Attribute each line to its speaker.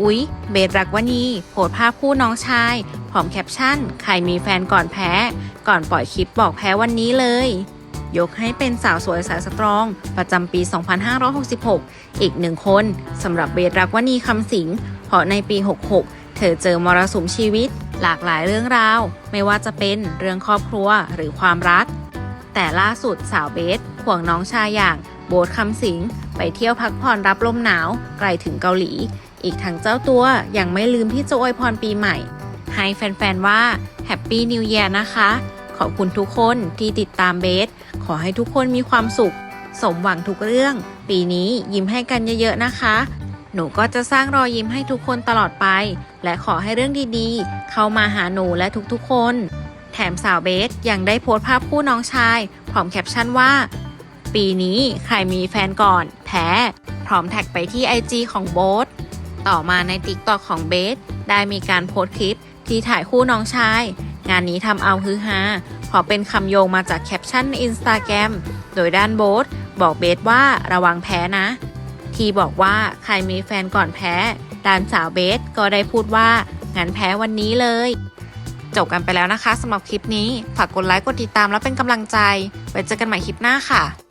Speaker 1: อุ๊ย เบสรักวณีโพสภาพคู่น้องชาย พร้อมแคปชั่น ใครมีแฟนก่อนแพ้ ก่อนปล่อยคลิปบอกแพ้วันนี้เลย ยกให้เป็นสาวสวยสายสตรอง ประจำปี 2566 อีกหนึ่งคนสำหรับเบสรักวณีคำสิง เพราะในปี 66 เธอเจอมรสุมชีวิต หลากหลายเรื่องราว ไม่ว่าจะเป็นเรื่องครอบครัวหรือความรัก แต่ล่าสุดสาวเบสห่วงน้องชายอย่าง โบ๊ทคำสิง ไปเที่ยวพักผ่อนรับลมหนาว ไกลถึงเกาหลี อีกทั้งเจ้าตัวยังไม่ลืมที่จะอวยพรปีใหม่ ให้แฟนๆว่าแฮปปี้นิว e a ย r นะคะ ขอบคุณทุกคนที่ติดตามเบส ขอให้ทุกคนมีความสุข สมหวังทุกเรื่อง ปีนี้ยิ้มให้กันเยอะๆนะคะ หนูก็จะสร้างรอยยิ้มให้ทุกคนตลอดไป และขอให้เรื่องดีๆ เข้ามาหาหนูและทุกๆคน แถมสาวเบสยังได้โพสต์ภาพคู่น้องชายพร้อมแคปชั่นว่า ปีนี้ใครมีแฟนก่อน แพ้พร้อมแท็กไปที่ IG ของโบ๊ทต่อมาในติ๊กต็อกของเบสได้มีการโพสต์คลิปที่ถ่ายคู่น้องชาย งานนี้ทำเอาฮือฮาเพราะเป็นคำโยงมาจากแคปชั่นในอินสตาแกรมโดยด้านโบ๊ทบอกเบสว่าระวังแพ้นะ ที่บอกว่าใครมีแฟนก่อนแพ้ ด้านสาวเบสก็ได้พูดว่างั้นแพ้วันนี้เลย จบกันไปแล้วนะคะสำหรับคลิปนี้ ฝากกดไลค์กดติดตามแล้วเป็นกำลังใจ ไว้เจอกันใหม่คลิปหน้าค่ะ